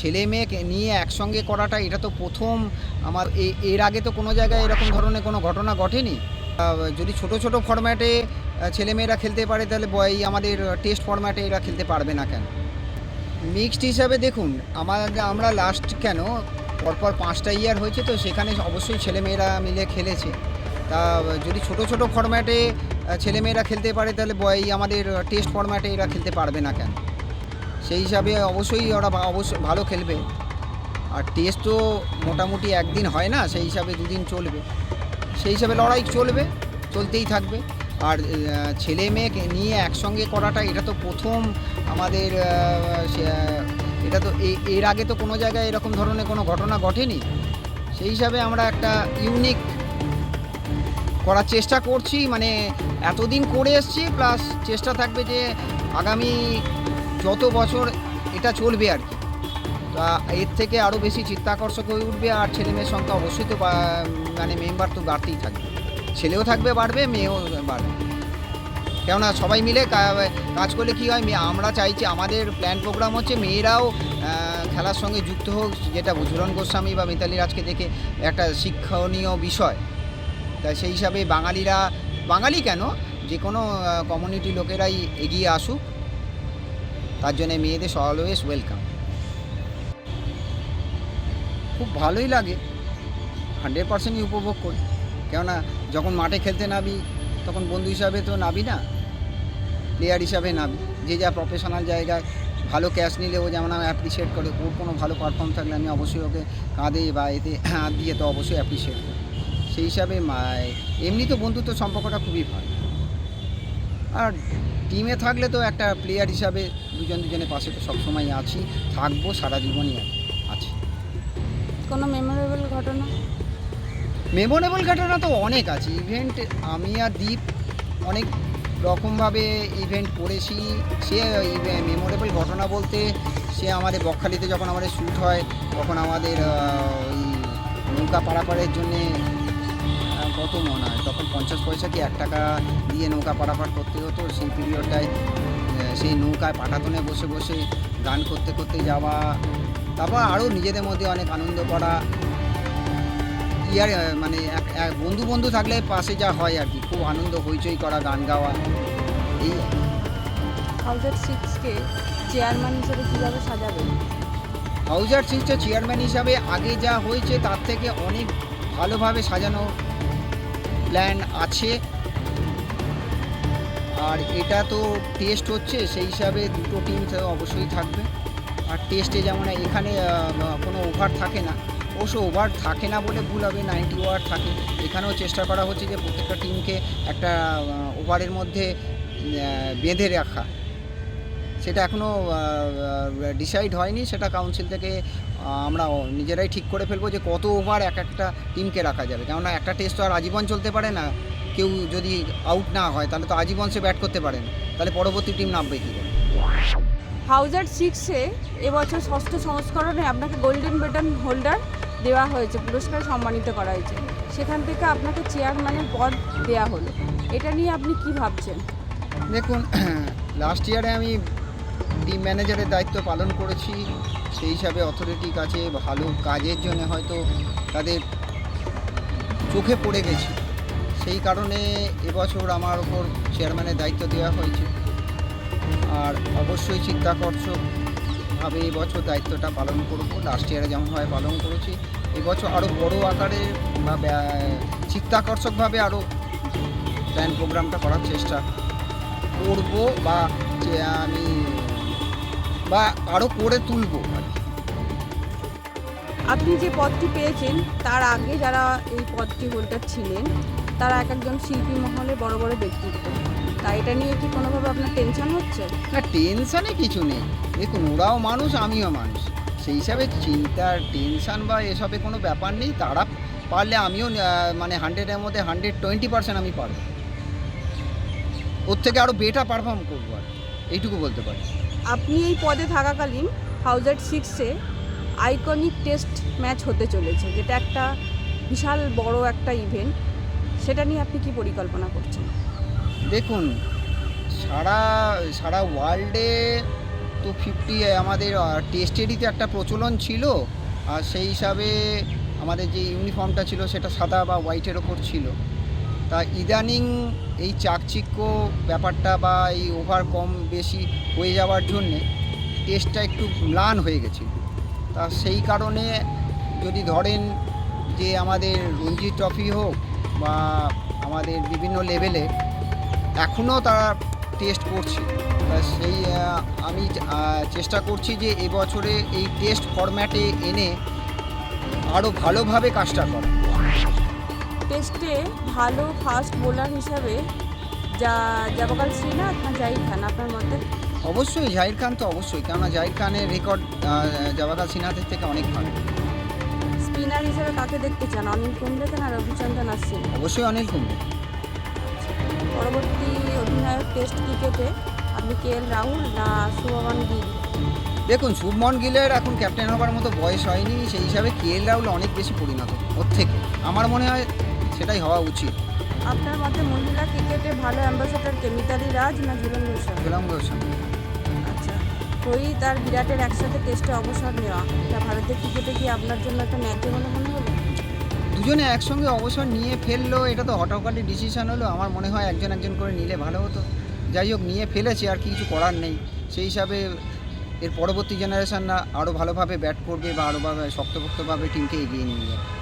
ছেলে মেয়েকে নিয়ে একসঙ্গে করাটা, এটা তো প্রথম। আমার এর আগে তো কোনো জায়গায় এরকম ধরনের কোনো ঘটনা ঘটেনি। যদি ছোট ছোট ফরম্যাটে ছেলেমেয়েরা খেলতে পারে, তাহলে বয়, আমাদের টেস্ট ফরম্যাটে এরা খেলতে পারবে না কেন? মিক্সড হিসাবে দেখুন, আমার আমরা লাস্ট কেন? পরপর পাঁচটা ইয়ার হয়েছে তো, সেখানে অবশ্যই ছেলেমেয়েরা মিলে খেলেছে। তা, যদি ছোট ছোট ফরম্যাটে ছেলেমেয়েরা খেলতে পারে, তাহলে বয়, আমাদের টেস্ট ফরম্যাটে এরা খেলতে পারবে না কেন? সেই হিসাবে অবশ্যই ওরা অবশ্যই ভালো খেলবে। আর টেস্ট তো মোটামুটি একদিন হয় না, সেই হিসাবে দুদিন চলবে। সেই হিসাবে লড়াই চলবে, চলতেই থাকবে। আর ছেলে মেয়েকে নিয়ে একসঙ্গে করাটা, এটা তো প্রথম আমাদের এটা তো এর আগে তো কোনো জায়গায় এরকম ধরনের কোনো ঘটনা ঘটেনি। সেই হিসাবে আমরা একটা ইউনিক করার চেষ্টা করছি মানে এতদিন করে এসছি প্লাস চেষ্টা থাকবে যে আগামী যত বছর এটা চলবে আর কি। তা এর থেকে আরও বেশি চিত্তাকর্ষক হয়ে উঠবে আর ছেলে মেয়ের সংখ্যা অবশ্যই তো মানে মেম্বার তো বাড়তেই থাকবে। ছেলেও থাকবে, বাড়বে, মেয়েও বাড়বে। কেননা সবাই মিলে কাজ করলে কী হয় আমরা চাইছি আমাদের প্ল্যান প্রোগ্রাম হচ্ছে মেয়েরাও খেলার সঙ্গে যুক্ত হোক, যেটা ঝুলন গোস্বামী বা মিতালি রাজকে দেখে একটা শিক্ষণীয় বিষয়। তাই সেই হিসাবে বাঙালিরা, বাঙালি কেন? যে কোনো কমিউনিটি লোকেরাই এগিয়ে আসুক। তার জন্য মেয়েদের অলওয়েজ ওয়েলকাম খুব ভালোই লাগে। হান্ড্রেড পার্সেন্টই উপভোগ করি। কেননা যখন মাঠে খেলতে নামি, তখন বন্ধু হিসাবে তো নাবি না। প্লেয়ার হিসাবে নাবি যে যা প্রফেশনাল জায়গায় ভালো ক্যাচ নিলে ও যেমন আমি অ্যাপ্রিসিয়েট করে, ওর কোনো ভালো পারফর্ম থাকলে আমি অবশ্যই ওকে কাঁধে বা এতে হাত দিয়ে তো অবশ্যই অ্যাপ্রিসিয়েট করি। সেই হিসাবে এমনি তো বন্ধুত্ব সম্পর্কটা খুবই ভালো। আর টিমে থাকলে তো একটা প্লেয়ার হিসাবে দুজন দুজনের পাশে তো সবসময় আছি থাকব সারা জীবনই আছি। কোনো মেমোরেবল ঘটনা? মেমোরেবল ঘটনা তো অনেক আছে। ইভেন্ট আমি আর দীপ অনেক রকমভাবে ইভেন্ট করেছি। সে মেমোরেবল ঘটনা বলতে সে আমাদের বকখালিতে যখন আমাদের শ্যুট হয় তখন আমাদের ওই নৌকা পারাপারের জন্যে কত মনে হয়। তখন পঞ্চাশ পয়সা কি এক টাকা দিয়ে নৌকা পারাপার করতে হতো? সেই পিরিয়ডটায় সেই নৌকায় পাটাতনে বসে বসে গান করতে করতে যাওয়া তারপর আরও নিজেদের মধ্যে অনেক আনন্দ করা। ইয়ার মানে এক- এক বন্ধু বন্ধু থাকলে পাশে যা হয় আর কি খুব আনন্দ হইচই করা গান গাওয়া। এই হাউজার সিক্সকে চেয়ারম্যান হিসেবে কীভাবে সাজাবেন হাউজার সিক্সের চেয়ারম্যান হিসাবে আগে যা হয়েছে তার থেকে অনেক ভালোভাবে সাজানো। প্ল্যান আছে। আর এটা তো টেস্ট হচ্ছে, সেই হিসাবে দুটো টিম অবশ্যই থাকবে। আর টেস্টে যেমন এখানে কোনো ওভার থাকে না। অবশ্য ওভার থাকে না বলে ভুল হবে নাইনটি ওভার থাকে। এখানেও চেষ্টা করা হচ্ছে যে প্রত্যেকটা টিমকে একটা ওভারের মধ্যে বেঁধে রাখা। সেটা এখনও ডিসাইড হয়নি, সেটা কাউন্সিল থেকে আমরা নিজেরাই ঠিক করে ফেলব যে কত ওভার এক একটা টিমকে রাখা যাবে। কেননা একটা টেস্ট তো আর আজীবন চলতে পারে না। কেউ যদি আউট না হয় তাহলে তো আজীবন সে ব্যাট করতে পারে না। তাহলে পরবর্তী টিম নামবে কী করে? হাউজার সিক্সে এবছর ষষ্ঠ সংস্করণে আপনাকে গোল্ডেন বেটন হোল্ডার দেওয়া হয়েছে পুরস্কার সম্মানিত করা হয়েছে। সেখান থেকে আপনাকে চেয়ারম্যানের পদ দেওয়া হলো। এটা নিয়ে আপনি কি ভাবছেন? দেখুন লাস্ট ইয়ারে আমি টিম ম্যানেজারের দায়িত্ব পালন করেছি। সেই হিসাবে অথরিটির কাছে ভালো কাজের জন্য হয়তো তাদের চোখে পড়ে গেছি। সেই কারণে এবছর আমার ওপর চেয়ারম্যানের দায়িত্ব দেওয়া হয়েছে। আর অবশ্যই চিত্তাকর্ষকভাবে এবছর দায়িত্বটা পালন করব। লাস্ট ইয়ারে যেমনভাবে পালন করেছি, এবছর আরও বড় আকারে বা চিত্তাকর্ষকভাবে আরও প্ল্যান প্রোগ্রামটা করার চেষ্টা করব বা যে আমি বা আরও করে তুলবো। আর কি। আপনি যে পদটি পেয়েছেন তার আগে যারা এই পদটি হোল্ডার ছিলেন তারা এক একজন শিল্পী মহলে বড় বড় ব্যক্তিত্ব। তা এটা নিয়ে কি কোনোভাবে আপনার টেনশন হচ্ছে? না টেনশানে কিছু নেই। দেখুন ওরাও মানুষ আমিও মানুষ। সেই হিসাবে চিন্তার টেনশান বা এসবে কোনো ব্যাপার নেই। তারা পারলে আমিও মানে হান্ড্রেডের মধ্যে হান্ড্রেড টোয়েন্টি পার্সেন্ট আমি পারব। ওর থেকে আরও বেটার পারফর্ম করব আর এইটুকু বলতে পারি। আপনি এই পদে থাকাকালীন হাউজার সিক্সে আইকনিক টেস্ট ম্যাচ হতে চলেছে, যেটা একটা বিশাল বড় একটা ইভেন্ট সেটা নিয়ে আপনি কি পরিকল্পনা করছেন? দেখুন, সারা সারা ওয়ার্ল্ডে তো ফিফটি আমাদের টেস্টেরই তো একটা প্রচলন ছিল, আর সেই হিসাবে আমাদের যে ইউনিফর্মটা ছিল সেটা সাদা বা হোয়াইটের ওপর ছিল। তা ইদানিং এই চাকচিক্য ব্যাপারটা বা এই ওভার কম বেশি হয়ে যাওয়ার জন্যে টেস্টটা একটু ম্লান হয়ে গেছে। তা সেই কারণে যদি ধরেন যে আমাদের রঞ্জি ট্রফি হোক বা আমাদের বিভিন্ন লেভেলে এখনও তারা টেস্ট করছে। তা সেই আমি চেষ্টা করছি যে এবছরে এই টেস্ট ফরম্যাটে এনে আরও ভালোভাবে কাজটা করা। টেস্টে ভালো ফাস্ট বোলার হিসাবে যা জাবাকাল শ্রীনাথ না জাহির খান আপনার মতে? অবশ্যই জাহির খান তো অবশ্যই কেননা জাহির খানের রেকর্ড জাবাকাল সিনহাতের থেকে অনেক ভালো। স্পিনার হিসেবে কাকে দেখতে চান অনিল কুম্বলেকে না রবিচন্দ্রন আশ্বিন অবশ্যই অনিল কুম্বলে। পরবর্তী অধিনায়ক টেস্ট ক্রিকেটে আপনি কে এল রাহুল না শুভমান গিল? দেখুন শুভমন গিলের এখন ক্যাপ্টেন হবার মতো বয়স হয়নি সেই হিসাবে কে এল রাহুল অনেক বেশি পরিণত ওর থেকে। আমার মনে হয় সেটাই হওয়া উচিত। আপনার মতে মহিলা ক্রিকেটে ভালো অ্যাম্বাসেডার কে? মিতালি রাজ না ঝুলন গোস্বামী? বিলম্ব সঙ্গে আচ্ছা। রোহিত আর বিরাটের একসাথে টেস্টে অবসর নেওয়া। এটা ভারতের ক্রিকেটে কি আপনার জন্য একটা ন্যায্য বলে মনে হলো? দুজনে একসঙ্গে অবসর নিয়ে ফেলল এটা তো হঠাৎকাটি ডিসিশন হলো। আমার মনে হয় একজন একজন করে নিলে ভালো হতো। যাই হোক নিয়ে ফেলেছে আর কিছু করার নেই। সেই হিসাবে এর পরবর্তী জেনারেশনরা আরও ভালোভাবে ব্যাট করবে বা আরও ভাবে শক্তপোক্তভাবে টিমকে এগিয়ে নিয়ে যাবে।